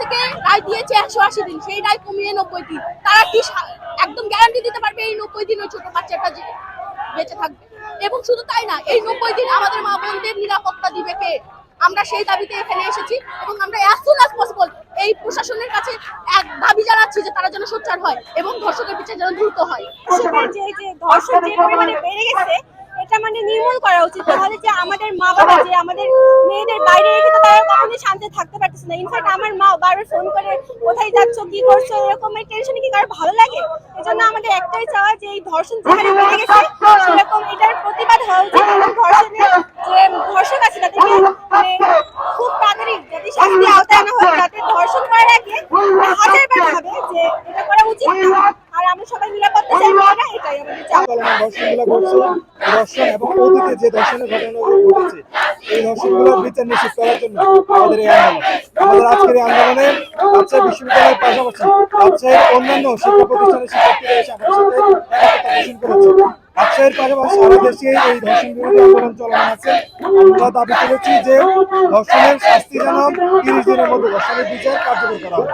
থেকে রায় দিয়েছে একশো আশি দিন, সেই রায় কমিয়ে নব্বই দিন। তারা কি একদম গ্যারান্টি দিতে পারবে এই নব্বই দিন ওই ছোট বাচ্চাটা যে বেঁচে থাকবে? এবং শুধু তাই না, এই নব্বই দিন আমাদের মা বোনদের নিরাপত্তা দিবে কে? আমরা সেই দাবিতে এখানে এসেছি এবং আমরা অ্যাজ সুন অ্যাজ পসিবল এই প্রশাসনের কাছে এক দাবি জানাচ্ছি যে তারা যেন সোচ্চার হয় এবং ধর্ষকের বিচার যেন দ্রুত হয়। যে যে এটা মানে নির্মূল করা উচিত। তাহলে যে আমাদের মা বাবা যে আমাদের মেয়েদের বাইরে রেখে তারা শান্তি থাকতে পারতেছে না। ইনফ্যাক্ট আমার মা বারবার ফোন করে, কোথায় যাচ্ছ? কি করছ? এরকম টেনশনে কি কারও ভালো লাগে? এজন্য আমাদের একটাই চাওয়া যে এই ধর্ষণ যেখানে বেড়ে গেছে, সেরকম এটার প্রতিবাদ হওয়া উচিত। এবং ধর্ষণের যে ধর্ষক আছে, তাদেরকে মানে খুব তাড়াতাড়ি যদি শাস্তি আওতায় আনা হয় যাতে ধর্ষণ করার আগে হাজারবার ভাবে যে এটা করা উচিত। না ধর্ষণগুলো ঘটছে ধর্ষণ এবং অতীতে যে ধর্ষণের ঘটনাগুলো এই ধর্ষণগুলোর বিচার নিশ্চিত করার জন্য আমাদের বিশ্ববিদ্যালয়ের পাশাপাশি রাজশাহীর অন্যান্য শিক্ষা প্রতিষ্ঠানের শিক্ষার্থীরা এসে আমাদের সাথে এই ধর্ষণ বিরোধী আছে। আমরা দাবি করেছি যে ধর্ষণের শাস্তি যেন তিরিশ দিনের মধ্যে ধর্ষণের বিচার কার্যকর করা হয়।